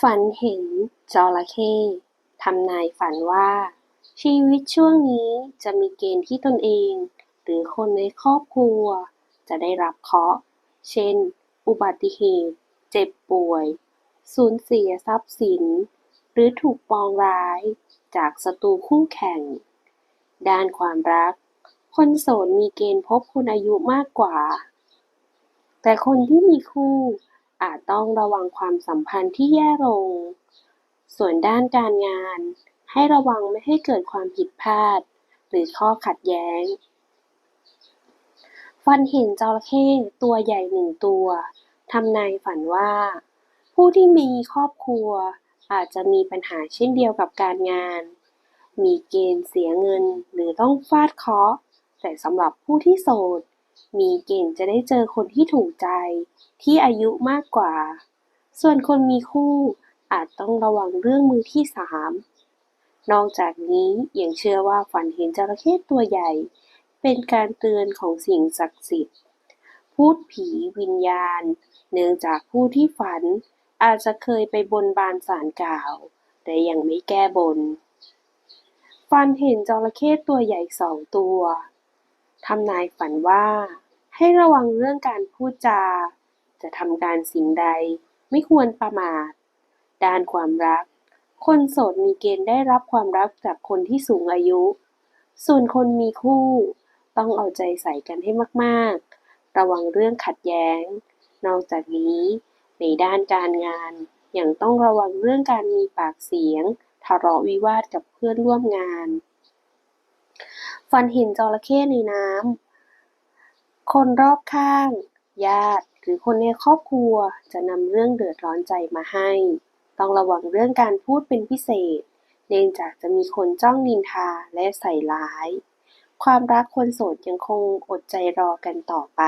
ฝันเห็นจระเข้ทำนายฝันว่า ชีวิตช่วงนี้จะมีเกณฑ์ที่ตนเอง หรือคนในครอบครัว จะได้รับเคราะห์ เช่น อุบัติเหตุ เจ็บป่วย สูญเสียทรัพย์สิน หรือถูกปองร้าย จากศัตรูคู่แข่ง ด้านความรัก คนโสดมีเกณฑ์พบคนอายุมากกว่า แต่คนที่มีคู่ อาจต้องระวังความสัมพันธ์ที่แย่ลง ส่วนด้านการงาน ให้ระวังไม่ให้เกิดความผิดพลาด หรือข้อขัดแย้งฝันเห็นจระเข้ตัวใหญ่หนึ่งตัวทำนายฝันว่า ผู้ที่มีครอบครัวอาจจะมีปัญหาเช่นเดียวกับการงาน มีเกณฑ์เสียเงินหรือต้องฟาดเคราะห์แต่สำหรับผู้ที่โสด มีเกณฑ์จะได้เจอคนที่ถูกใจ ที่อายุมากกว่า ส่วนคนมีคู่อาจต้องระวังเรื่องมือที่สามนอกจากนี้ยังเชื่อว่าฝันเห็นจระเข้ตัวใหญ่ เป็นการเตือนของสิ่งศักดิ์สิทธิ์ พูดผีวิญญาณ เนื่องจากผู้ที่ฝันอาจจะเคยไปบนบานศาลกล่าว แต่ยังไม่แก้บน ฝันเห็นจระเข้ตัวใหญ่สองตัว ทำนายฝันว่า ให้ระวังเรื่องการพูดจา จะทำการสิ่งใดไม่ควรประมาท ด้านความรัก คนโสดมีเกณฑ์ได้รับความรักจากคนที่สูงอายุ ส่วนคนมีคู่ต้องเอาใจใส่กันให้มากๆ ระวังเรื่องขัดแย้ง นอกจากนี้ในด้านการงานยังต้องระวังเรื่องการมีปากเสียง ทะเลาะวิวาทกับเพื่อนร่วมงาน ฝันเห็นจระเข้ในน้ำ คนรอบข้าง ญาติ หรือคนในครอบครัวจะนำเรื่องเดือดร้อนใจมาให้ ต้องระวังเรื่องการพูดเป็นพิเศษ เนื่องจากจะมีคนจ้องนินทาและใส่ร้าย ความรักคนโสดยังคงอดใจรอกันต่อไป